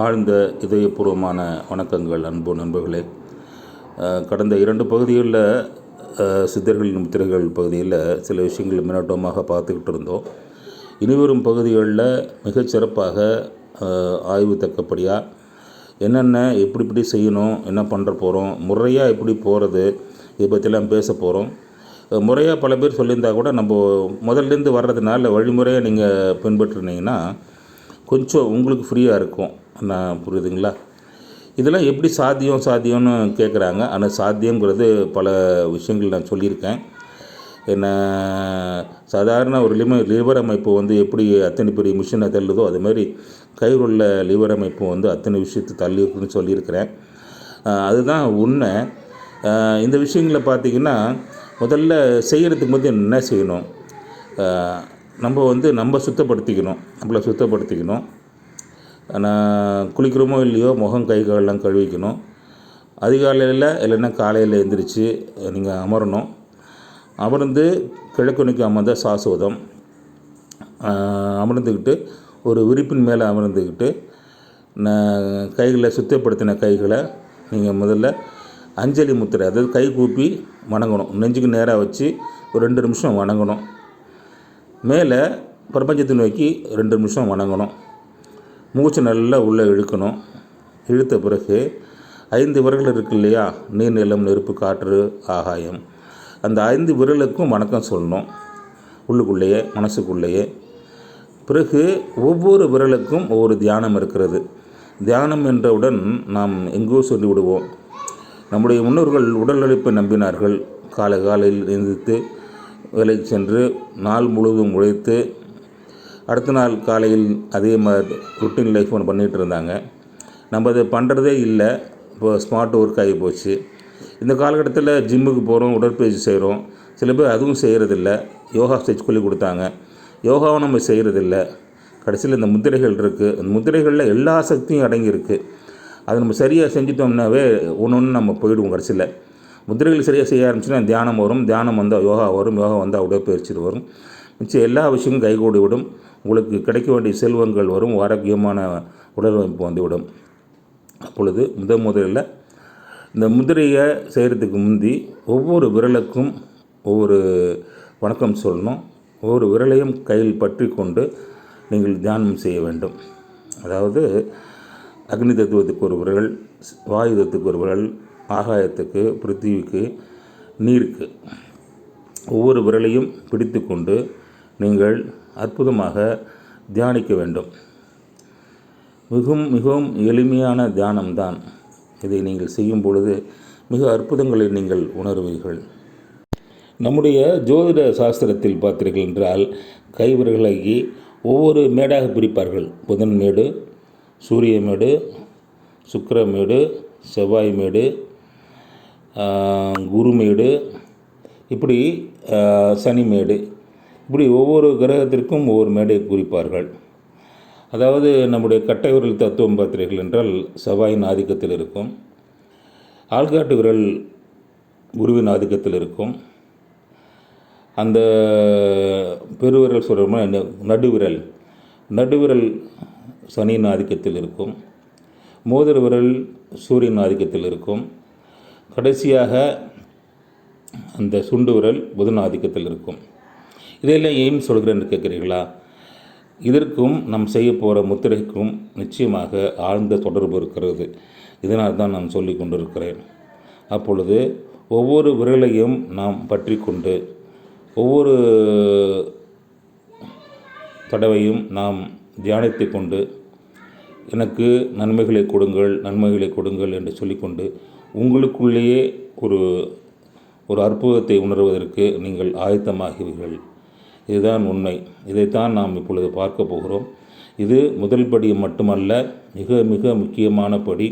ஆழ்ந்த இதயபூர்வமான வணக்கங்கள் அன்பு நண்பர்களே. கடந்த இரண்டு பகுதிகளில் சித்தர்களின் முத்திரைகள் பகுதியில் சில விஷயங்கள் மின்னோட்டமாக பார்த்துக்கிட்டு இருந்தோம். இனிவரும் பகுதிகளில் மிகச்சிறப்பாக ஆய்வு தக்கப்படியாக என்னென்ன எப்படி எப்படி செய்யணும் என்ன பண்ணுற போகிறோம் முறையாக எப்படி போகிறது இதை பற்றிலாம் பேச போகிறோம் முறையாக பல பேர் சொல்லியிருந்தா கூட நம்ம முதல்லேருந்து வர்றதுனால வழிமுறையாக நீங்கள் பின்பற்றினீங்கன்னா கொஞ்சம் உங்களுக்கு ஃப்ரீயாக இருக்கும். நான் புரியுதுங்களா? இதெல்லாம் எப்படி சாத்தியம் சாத்தியம்னு கேட்குறாங்க ஆனால் சாத்தியங்கிறது பல விஷயங்கள் நான் சொல்லியிருக்கேன். என்ன சாதாரண ஒரு லிம லிவர் அமைப்பு வந்து எப்படி அத்தனை பெரிய மிஷினை தள்ளுதோ அது மாதிரி கயிறு உள்ள லிவர் அமைப்பு வந்து அத்தனை விஷயத்தை தள்ளிருக்குன்னு சொல்லியிருக்கிறேன். அதுதான் உண்மை. இந்த விஷயங்களை பார்த்திங்கன்னா முதல்ல செய்கிறதுக்கு வந்து என்ன செய்யணும்? நம்ம வந்து நம்ம சுத்தப்படுத்திக்கணும். நம்மளை சுத்தப்படுத்திக்கணும். நான் குளிக்கிறோமோ இல்லையோ முகம் கை காலெல்லாம் கழுவிக்கணும். அதிகாலையில் இல்லைன்னா காலையில் எழுந்திரிச்சு நீங்கள் அமரணும். அமர்ந்து கிழக்கு நோக்கி அமர்ந்த சாசுவதம் அமர்ந்துக்கிட்டு ஒரு விரிப்பின் மேலே அமர்ந்துக்கிட்டு நான் கைகளை சுத்தப்படுத்தின கைகளை நீங்கள் முதல்ல அஞ்சலி முத்திரை அதாவது கை கூப்பி வணங்கணும். நெஞ்சுக்கு நேராக வச்சு ஒரு ரெண்டு நிமிஷம் வணங்கணும். மேலே பிரபஞ்சத்தை நோக்கி ரெண்டு நிமிஷம் வணங்கணும். மூச்சு நல்லா உள்ளே இழுக்கணும். இழுத்த பிறகு ஐந்து விரல்கள் இருக்கு இல்லையா? நீர் நிலம் நெருப்பு காற்று ஆகாயம். அந்த ஐந்து விரலுக்கும் வணக்கம் சொல்லணும். உள்ளுக்குள்ளேயே மனசுக்குள்ளேயே. பிறகு ஒவ்வொரு விரலுக்கும் ஒவ்வொரு தியானம் இருக்கிறது. தியானம் என்றவுடன் நாம் எங்கோ சொல்லி விடுவோம். நம்முடைய முன்னோர்கள் உடல் உழைப்பை நம்பினார்கள். காலை காலையில் எந்திரித்து வேலைக்கு சென்று நாள் முழுவதும் உழைத்து அடுத்த நாள் காலையில் அதே மாதிரி ருட்டீன் லைஃப் ஒன்று பண்ணிகிட்டு இருந்தாங்க. நம்ம அதை பண்ணுறதே இல்லை. இப்போ ஸ்மார்ட் ஒர்க் ஆகி போச்சு. இந்த காலகட்டத்தில் ஜிம்முக்கு போகிறோம் உடற்பயிற்சி செய்கிறோம் சில பேர் அதுவும் செய்கிறதில்ல யோகா ஸ்டெச் சொல்லி கொடுத்தாங்க. யோகாவும் நம்ம செய்கிறதில்ல கடைசியில் இந்த முத்திரைகள் இருக்குது அந்த முத்திரைகளில் எல்லா சக்தியும் அடங்கியிருக்கு அதை நம்ம சரியாக செஞ்சிட்டோம்னாவே ஒன்று ஒன்று நம்ம போயிடுவோம் கடைசியில். முத்திரைகள் சரியாக செய்ய ஆரம்பிச்சுன்னா தியானம் வரும். தியானம் வந்தால் யோகா வரும். யோகா வந்தால் உடற்பயிற்சி வரும். மிச்சம் எல்லா விஷயமும் கைகூடி விடும். உங்களுக்கு கிடைக்க வேண்டிய செல்வங்கள் வரும் ஆரோக்கியமான உடலமைப்பு வந்துவிடும் அப்பொழுது முத முதலில் இந்த முதிரையை செய்கிறதுக்கு முந்தி ஒவ்வொரு விரலுக்கும் ஒவ்வொரு வணக்கம் சொல்லணும். ஒவ்வொரு விரலையும் கையில் பற்றி கொண்டு நீங்கள் தியானம் செய்ய வேண்டும். அதாவது அக்னி தத்துவத்துக்கு ஒரு விரல் வாயு தத்துவத்துக்கு ஒரு விரல் ஆகாயத்துக்கு பிருத்திவிக்கு நீருக்கு. ஒவ்வொரு விரலையும் பிடித்து கொண்டு நீங்கள் அற்புதமாக தியானிக்க வேண்டும். மிகவும் மிகவும் எளிமையான தியானம்தான். இதை நீங்கள் செய்யும் பொழுது மிக அற்புதங்களை நீங்கள் உணர்வீர்கள். நம்முடைய ஜோதிட சாஸ்திரத்தில் பார்த்தீர்கள் என்றால் கைவர்களாகி ஒவ்வொரு மேடாக பிரிப்பார்கள். புதன் மேடு சூரிய மேடு சுக்கர மேடு செவ்வாய் மேடு ஆஹ், குருமேடு இப்படி சனிமேடு இப்படி ஒவ்வொரு கிரகத்திற்கும் ஒவ்வொரு மேடை குறிப்பார்கள். அதாவது நம்முடைய கட்டை விரல் தத்துவம் பார்த்தீர்கள் என்றால் செவ்வாயின் ஆதிக்கத்தில் இருக்கும். ஆள்காட்டு விரல் குருவின் ஆதிக்கத்தில் இருக்கும். அந்த பெருவிரல் சொல்கிறோம்னா நடுவிரல். நடுவிரல் சனியின் ஆதிக்கத்தில் இருக்கும். மோதிர விரல் சூரியன் ஆதிக்கத்தில் இருக்கும். கடைசியாக அந்த சுண்டு விரல் புதன் ஆதிக்கத்தில் இருக்கும். இதையெல்லாம் ஏன் சொல்கிறேன்னு கேட்குறீங்களா இதற்கும் நாம் செய்ய போகிற முத்திரைக்கும் நிச்சயமாக ஆழ்ந்த தொடர்பு இருக்கிறது. இதனால் தான் நான் சொல்லி கொண்டிருக்கிறேன். அப்பொழுது ஒவ்வொரு விரலையும் நாம் பற்றி கொண்டு ஒவ்வொரு தடவையும் நாம் தியானித்து கொண்டு எனக்கு நன்மைகளை கொடுங்கள் நன்மைகளை கொடுங்கள் என்று சொல்லிக்கொண்டு உங்களுக்குள்ளேயே ஒரு ஒரு அற்புதத்தை உணர்வதற்கு நீங்கள் ஆயத்தமாகுவீர்கள். இதுதான் உண்மை. இதைத்தான் நாம் இப்பொழுது பார்க்க போகிறோம். இது முதல் படி மட்டுமல்ல மிக மிக முக்கியமான படி.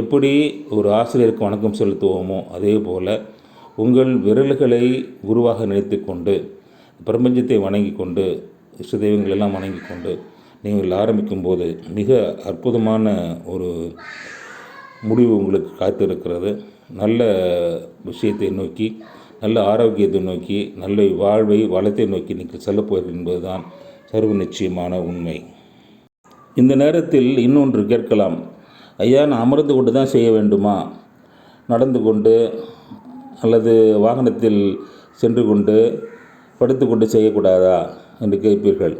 எப்படி ஒரு ஆசிரியருக்கு வணக்கம் செலுத்துவோமோ அதே போல் உங்கள் விரல்களை குருவாக நினைத்து கொண்டு பிரபஞ்சத்தை வணங்கி கொண்டு இஷ்ட தெய்வங்கள் எல்லாம் வணங்கி கொண்டு நீங்கள் ஆரம்பிக்கும் போது மிக அற்புதமான ஒரு முடிவு உங்களுக்கு காத்திருக்கிறது. நல்ல விஷயத்தை நோக்கி நல்ல ஆரோக்கியத்தை நோக்கி நல்ல வாழ்வை வளத்தை நோக்கி நீங்கள் செல்லப்போகிறீர்கள் என்பதுதான் சர்வ நிச்சயமான உண்மை. இந்த நேரத்தில் இன்னொன்று கேட்கலாம். ஐயா நான் அமர்ந்து கொண்டு தான் செய்ய வேண்டுமா? நடந்து கொண்டு அல்லது வாகனத்தில் சென்று கொண்டு படுத்துக்கொண்டு செய்யக்கூடாதா என்று கேட்பீர்கள்.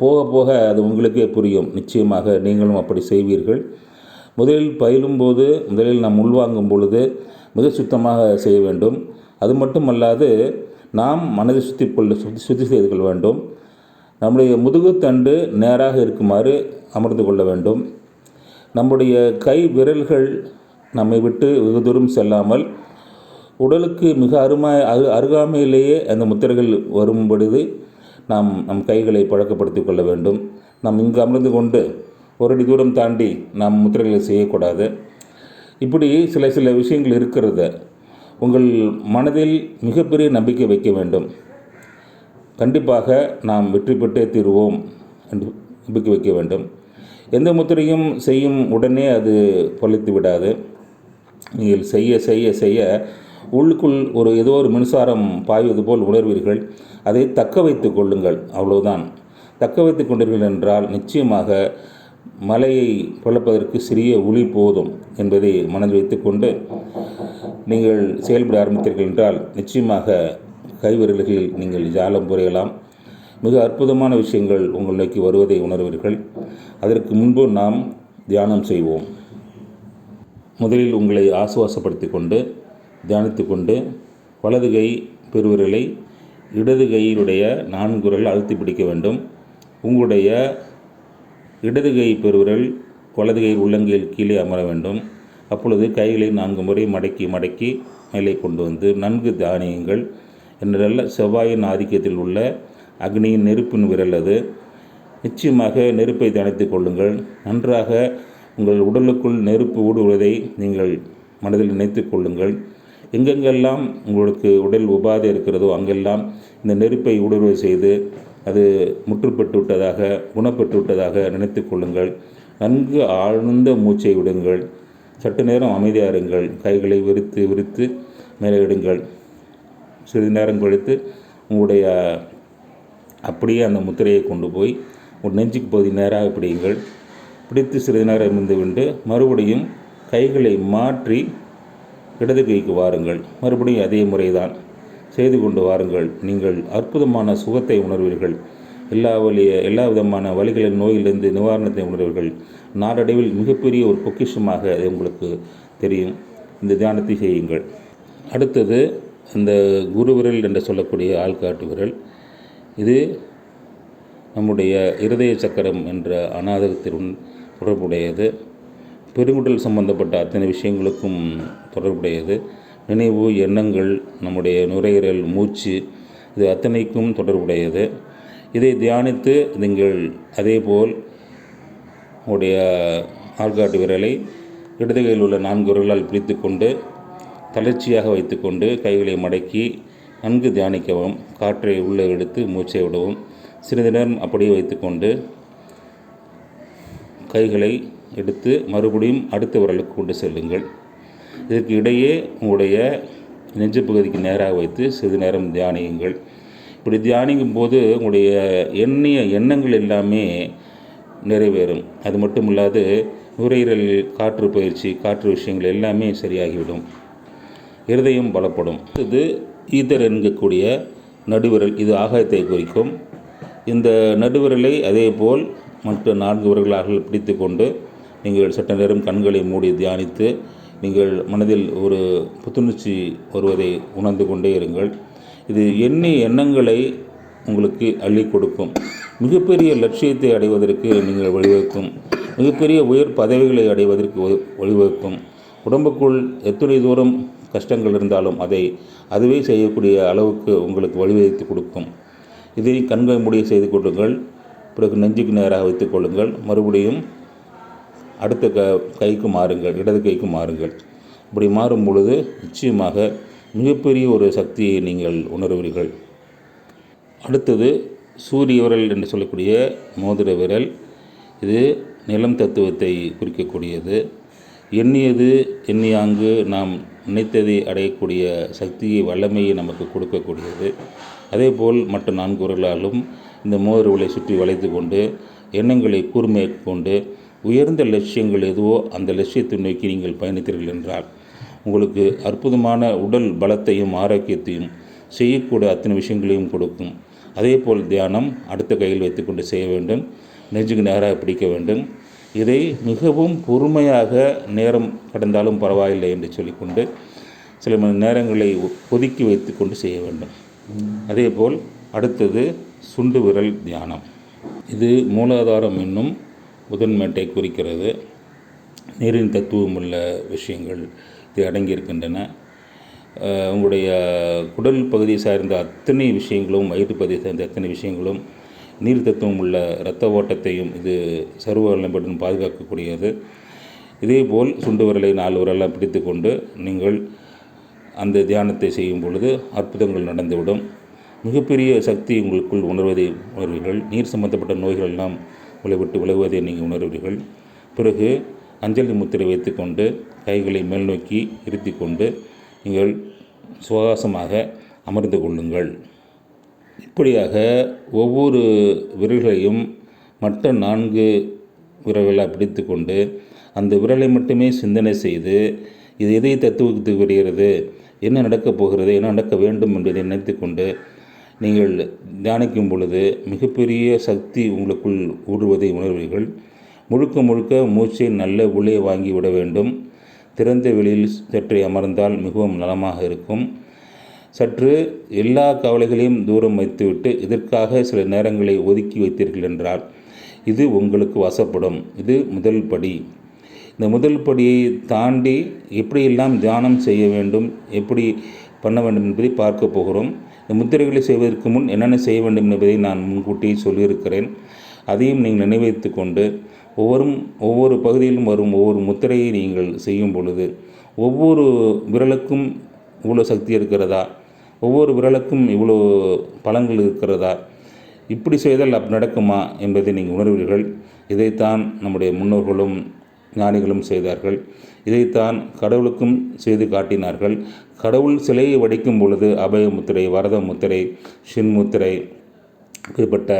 போக போக அது உங்களுக்கே புரியும். நிச்சயமாக நீங்களும் அப்படி செய்வீர்கள். முதலில் பயிலும் போது முதலில் நாம் உள்வாங்கும் பொழுது மிக சுத்தமாக செய்ய வேண்டும். அது மட்டுமல்லாது நாம் மனதை சுத்தி கொள்ள சுத்தி சுத்தி செய்து கொள்ள வேண்டும். நம்முடைய முதுகுத்தண்டு நேராக இருக்குமாறு அமர்ந்து கொள்ள வேண்டும். நம்முடைய கை விரல்கள் நம்மை விட்டு வெகு தூரம் செல்லாமல் உடலுக்கு மிக அருமா அரு அருகாமையிலேயே அந்த முத்திரைகள் வரும் பொழுது நாம் நம் கைகளை பழக்கப்படுத்திக் கொள்ள வேண்டும். நாம் இங்கு அமர்ந்து கொண்டு ஒரு அடி தூரம் தாண்டி நாம் முத்திரைகளை செய்யக்கூடாது. இப்படி சில சில விஷயங்கள் இருக்கிறது. உங்கள் மனதில் மிகப்பெரிய நம்பிக்கை வைக்க வேண்டும். கண்டிப்பாக நாம் வெற்றி பெற்றே தீருவோம் என்று நம்பிக்கை வைக்க வேண்டும். எந்த முத்திரையும் செய்யும் உடனே அது பொழைத்து விடாது. நீங்கள் செய்ய செய்ய செய்ய உள்ளுக்குள் ஒரு ஏதோ ஒரு மின்சாரம் பாய்வது போல் உணர்வீர்கள். அதை தக்க வைத்து கொள்ளுங்கள். அவ்வளவுதான். தக்க வைத்து கொண்டீர்கள் என்றால் நிச்சயமாக மலையை பிளப்பதற்கு சிறிய ஒளி போதும் என்பதை மனதில் வைத்துக்கொண்டு நீங்கள் செயல்பட ஆரம்பித்தீர்கள் என்றால் நிச்சயமாக கைவிரல்களில் நீங்கள் ஜாலம் புரியலாம். மிக அற்புதமான விஷயங்கள் உங்கள் நோக்கி வருவதை உணர்வீர்கள். அதற்கு முன்பு நாம் தியானம் செய்வோம். முதலில் உங்களை ஆசுவாசப்படுத்தி கொண்டு தியானித்து கொண்டு வலது கை பெருவிரலை இடது கையினுடைய நான்கு விரல் அழுத்தி பிடிக்க வேண்டும். உங்களுடைய இடது கை பெருவிரல் வலது கை உள்ளங்கையில் கீழே அமர வேண்டும். அப்பொழுது கைகளை நான்கு முறை மடக்கி மடக்கி மேலே கொண்டு வந்து நன்கு தானியங்கள். என்றல்ல செவ்வாயின் ஆதிக்கத்தில் உள்ள அக்னியின் நெருப்பின் விரல் அது. நிச்சயமாக நெருப்பை தியானித்துக் கொள்ளுங்கள். நன்றாக உங்கள் உடலுக்குள் நெருப்பு ஊடுருவதை நீங்கள் மனதில் நினைத்து கொள்ளுங்கள். எங்கெங்கெல்லாம் உங்களுக்கு உடல் உபாதை இருக்கிறதோ அங்கெல்லாம் இந்த நெருப்பை ஊடுருவை செய்து அது முற்றுப்பட்டு விட்டதாக குணப்பட்டு விட்டதாக நினைத்து கொள்ளுங்கள். நன்கு ஆழ்ந்த மூச்சை விடுங்கள். சற்று நேரம் அமைதியாக இருங்கள். கைகளை விரித்து விரித்து மேலே இடுங்கள். சிறிது நேரம் கழித்து உங்களுடைய அப்படியே அந்த முத்திரையை கொண்டு போய் ஒரு நெஞ்சுக்கு பகுதி நேராக பிடியுங்கள். பிடித்து சிறிது நேரம் இருந்து விண்டு மறுபடியும் கைகளை மாற்றி இடது கைக்கு வாருங்கள். மறுபடியும் அதே முறைதான் செய்து கொண்டு வாருங்கள். நீங்கள் அற்புதமான சுகத்தை உணர்வீர்கள். எல்லா வலிய எல்லா விதமான வழிகளின் நோயிலிருந்து நிவாரணத்தை உணர்வீர்கள். நாளடைவில் மிகப்பெரிய ஒரு பொக்கிஷமாக அது உங்களுக்கு தெரியும். இந்த தியானத்தை செய்யுங்கள். அடுத்தது இந்த குருவிரல் என்று சொல்லக்கூடிய ஆள்காட்டு விரல். இது நம்முடைய இருதய சக்கரம் என்ற அநாதகத்தின் தொடர்புடையது. பெருங்குடல் சம்பந்தப்பட்ட அத்தனை விஷயங்களுக்கும் தொடர்புடையது. நினைவு எண்ணங்கள் நம்முடைய நுரையீரல் மூச்சு இது அத்தனைக்கும் தொடர்புடையது. இதை தியானித்து நீங்கள் அதேபோல் உடைய ஆள்காட்டு விரலை இடது கையில் உள்ள நான்கு விரலால் பிடித்து கொண்டு தளர்ச்சியாக வைத்துக்கொண்டு கைகளை மடக்கி நன்கு தியானிக்கவும் காற்றை உள்ளே எடுத்து மூச்சை விடவும் சிறிது நேரம் அப்படியே வைத்துக்கொண்டு கைகளை எடுத்து மறுபடியும் அடுத்த விரலுக்கு கொண்டு செல்லுங்கள். இதற்கு இடையே உங்களுடைய நெஞ்சு பகுதிக்கு நேராக வைத்து சிறிது நேரம் தியானியுங்கள். இப்படி தியானிக்கும் போது உங்களுடைய எண்ணிய எண்ணங்கள் எல்லாமே நிறைவேறும். அது மட்டும் இல்லாது நுரையீரல் காற்று பயிற்சி காற்று விஷயங்கள் எல்லாமே சரியாகிவிடும். இருதயம் பலப்படும். இது ஈதர் என்கக்கூடிய நடுவிரல் இது ஆகாயத்தை குறிக்கும். இந்த நடுவிரலை அதே போல் மற்ற நான்கு விரல்களாக பிடித்து கொண்டு நீங்கள் சற்று நேரம் கண்களை மூடி தியானித்து நீங்கள் மனதில் ஒரு புத்துணர்ச்சி வருவதை உணர்ந்து கொண்டே இருங்கள். இது எண்ணி எண்ணங்களை உங்களுக்கு அள்ளி கொடுக்கும். மிகப்பெரிய லட்சியத்தை அடைவதற்கு நீங்கள் வழிவகுக்கும். மிகப்பெரிய உயர் பதவிகளை அடைவதற்கு வ- வழிவகுக்கும். உடம்புக்குள் எத்தனை தூரம் கஷ்டங்கள் இருந்தாலும் அதை அதுவே செய்யக்கூடிய அளவுக்கு உங்களுக்கு வழிவகுத்து கொடுக்கும். இதை கண்கள் முடிய செய்து கொள்ளுங்கள். பிறகு நெஞ்சுக்கு நேராக வைத்துக் கொள்ளுங்கள். மறுபடியும் அடுத்த க கைக்கு மாறுங்கள். இடது கைக்கு மாறுங்கள். இப்படி மாறும் பொழுது நிச்சயமாக மிகப்பெரிய ஒரு சக்தியை நீங்கள் உணர்வீர்கள். அடுத்தது சூரிய விரல் என்று சொல்லக்கூடிய மோதிர விரல். இது நிலம் தத்துவத்தை குறிக்கக்கூடியது. எண்ணியது எண்ணியாங்கு நாம் நினைத்ததை அடையக்கூடிய சக்தியை வல்லமையை நமக்கு கொடுக்கக்கூடியது. அதேபோல் மற்ற நான்கு விரலாலும் இந்த மோதிரவுளை சுற்றி வளைத்து கொண்டு எண்ணங்களை கூர்மையை கொண்டு உயர்ந்த லட்சியங்கள் எதுவோ அந்த லட்சியத்தை நோக்கி நீங்கள் பயணித்தீர்கள் என்றால் உங்களுக்கு அற்புதமான உடல் பலத்தையும் ஆரோக்கியத்தையும் செய்யக்கூடிய அத்தனை விஷயங்களையும் கொடுக்கும். அதே போல் தியானம் அடுத்த கையில் வைத்துக்கொண்டு செய்ய வேண்டும். நெஞ்சுக்கு நேராக பிடிக்க வேண்டும். இதை மிகவும் பொறுமையாக நேரம் கடந்தாலும் பரவாயில்லை என்று சொல்லிக்கொண்டு சில மணி நேரங்களை ஒ- ஒதுக்கி வைத்துக்கொண்டு செய்ய வேண்டும். அதேபோல் அடுத்தது சுண்டு விரல் தியானம். இது மூலாதாரம் என்னும் முதன்மேட்டை குறிக்கிறது. நீரின் தத்துவம் உள்ள விஷயங்கள். அடங்கியிருக்கின்றன. உங்களுடைய குடல் பகுதியை சார்ந்த அத்தனை விஷயங்களும் வயிற்று பகுதியை சார்ந்த அத்தனை விஷயங்களும் நீர் தத்துவம் உள்ள இரத்த ஓட்டத்தையும் இது சர்வ நலம்புடன் பாதுகாக்கக்கூடியது. இதேபோல் சுண்டு விரலை நாலு விரலாம் பிடித்து கொண்டு நீங்கள் அந்த தியானத்தை செய்யும் பொழுது அற்புதங்கள் நடந்துவிடும். மிகப்பெரிய சக்தி உங்களுக்குள் உணர்வதை உணர்வீர்கள். நீர் சம்பந்தப்பட்ட நோய்கள் எல்லாம் உங்களை விட்டு விலகுவதை நீங்கள் உணர்வீர்கள். பிறகு அஞ்சலி முத்திரை வைத்துக்கொண்டு கைகளை மேல் நோக்கி இருத்தி கொண்டு நீங்கள் சுவாசமாக அமர்ந்து கொள்ளுங்கள். இப்படியாக ஒவ்வொரு விரல்களையும் மற்ற நான்கு விரல்களாக பிடித்து கொண்டு அந்த விரலை மட்டுமே சிந்தனை செய்து இது எதை தத்துவத்துக்கு வருகிறது என்ன நடக்கப் போகிறது என்ன நடக்க வேண்டும் என்பதை நினைத்து கொண்டு நீங்கள் தியானிக்கும் பொழுது மிகப்பெரிய சக்தி உங்களுக்குள் ஊடுருவதை உணர்வீர்கள். முழுக்க முழுக்க மூச்சை நல்ல உள்ளே வாங்கி விட வேண்டும். திறந்த வெளியில் சற்று அமர்ந்தால் மிகவும் நலமாக இருக்கும். சற்று எல்லா கவலைகளையும் தூரம் வைத்துவிட்டு இதற்காக சில நேரங்களை ஒதுக்கி வைத்தீர்கள் என்றால் இது உங்களுக்கு வசப்படும். இது முதல் படி. இந்த முதல் படியை தாண்டி எப்படியெல்லாம் தியானம் செய்ய வேண்டும் எப்படி பண்ண வேண்டும் என்பதை பார்க்க போகிறோம். இந்த முத்திரைகளை செய்வதற்கு முன் என்னென்ன செய்ய வேண்டும் என்பதை நான் முன்கூட்டியே சொல்லியிருக்கிறேன். அதையும் நீங்கள் நினைவைத்து கொண்டு ஒவ்வொரு ஒவ்வொரு பகுதியிலும் வரும் ஒவ்வொரு முத்திரையை நீங்கள் செய்யும் பொழுது ஒவ்வொரு விரலுக்கும் இவ்வளோ சக்தி இருக்கிறதா? ஒவ்வொரு விரலுக்கும் இவ்வளோ பலன்கள் இருக்கிறதா? இப்படி செய்தால் அப்படி நடக்குமா என்பதை நீங்கள் உணர்வீர்கள். இதைத்தான் நம்முடைய முன்னோர்களும் ஞானிகளும் செய்தார்கள். இதைத்தான் கடவுளுக்கும் செய்து காட்டினார்கள். கடவுள் சிலையை வடிக்கும் பொழுது அபய முத்திரை வரத முத்திரை ஷின் இப்படிப்பட்ட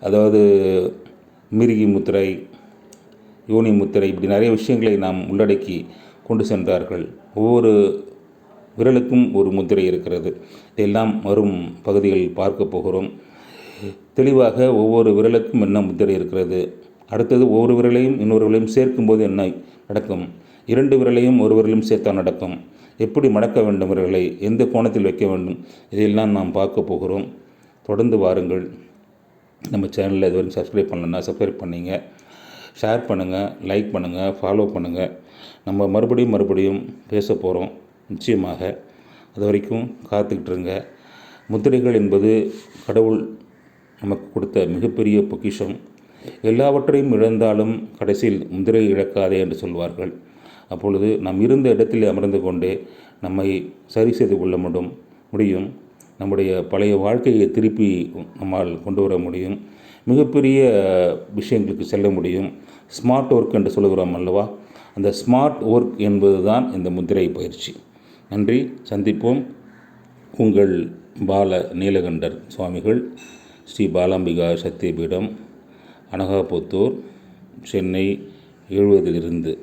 அதாவது மிருகி முத்திரை யோனி முத்திரை இப்படி நிறைய விஷயங்களை நாம் உள்ளடக்கி கொண்டு சென்றார்கள். ஒவ்வொரு விரலுக்கும் ஒரு முத்திரை இருக்கிறது. இதெல்லாம் வரும் பகுதிகளில் பார்க்க போகிறோம். தெளிவாக ஒவ்வொரு விரலுக்கும் என்ன முத்திரை இருக்கிறது? அடுத்தது ஒவ்வொரு விரலையும் இன்னொரு விரலையும் சேர்க்கும்போது என்ன நடக்கும்? இரண்டு விரலையும் ஒரு விரலையும் சேர்த்தால் நடக்கும். எப்படி மடக்க வேண்டும் விரலை? எந்த கோணத்தில் வைக்க வேண்டும்? இதையெல்லாம் நாம் பார்க்க போகிறோம். தொடர்ந்து வாருங்கள். நம்ம சேனலில் இதுவரைக்கும் சப்ஸ்கிரைப் பண்ணலன்னா சப்ஸ்கிரைப் பண்ணிங்க. ஷேர் பண்ணுங்கள் லைக் பண்ணுங்கள் ஃபாலோ பண்ணுங்கள் நம்ம மறுபடியும் மறுபடியும் பேச போகிறோம் நிச்சயமாக. அது வரைக்கும் காத்துக்கிட்டு இருங்க. முத்திரைகள் என்பது கடவுள் நமக்கு கொடுத்த மிகப்பெரிய பொக்கிஷம். எல்லாவற்றையும் இழந்தாலும் கடைசியில் முதிரை இழக்காதே என்று சொல்வார்கள். அப்பொழுது நாம் இருந்த இடத்தில் அமர்ந்து கொண்டே நம்மை சரி செய்து கொள்ள முடியும் முடியும். நம்முடைய பழைய வாழ்க்கையை திருப்பி நம்மால் கொண்டு வர முடியும். மிகப்பெரிய விஷயங்களுக்கு செல்ல முடியும். ஸ்மார்ட் ஒர்க் என்று சொல்கிறோம் அல்லவா? அந்த ஸ்மார்ட் ஒர்க் என்பது தான் இந்த முத்திரை பயிற்சி. நன்றி. சந்திப்போம். உங்கள் பால நீலகண்டர் சுவாமிகள் ஸ்ரீ பாலாம்பிகா சத்தியபீடம் அனகாபுத்தூர் சென்னை எழுபதிலிருந்து.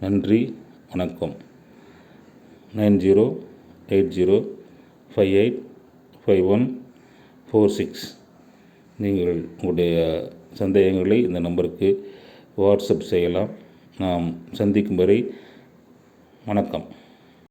நன்றி. வணக்கம். Nine zero eight zero five eight five one four six. நீங்கள் உங்களுடைய சந்தேகங்களை இந்த நம்பருக்கு வாட்ஸ்அப் செய்யலாம். நாம் சந்திக்கும் வரை வணக்கம்.